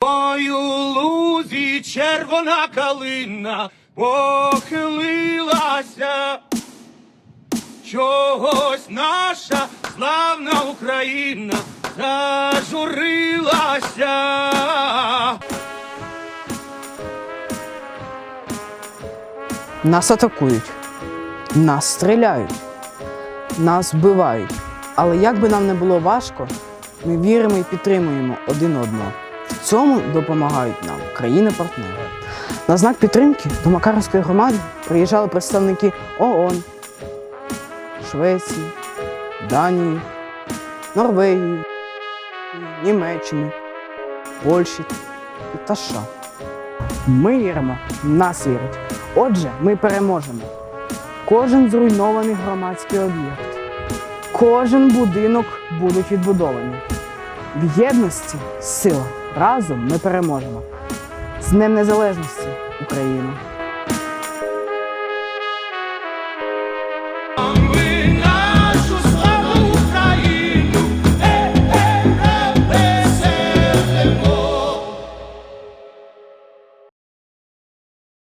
Ой, лузі червона калина похилилася. Чогось наша славна Україна зажурилася. Нас атакують, нас стріляють, нас вбивають. Але як би нам не було важко, ми віримо і підтримуємо один одного. Цьому допомагають нам країни-партнери. На знак підтримки до Макаровської громади приїжджали представники ООН, Швеції, Данії, Норвегії, Німеччини, Польщі та США. Ми віримо, нас вірять. Отже, ми переможемо. Кожен зруйнований громадський об'єкт, кожен будинок будуть відбудовані. В єдності сила. Разом ми переможемо. З Днем Незалежності, Україна!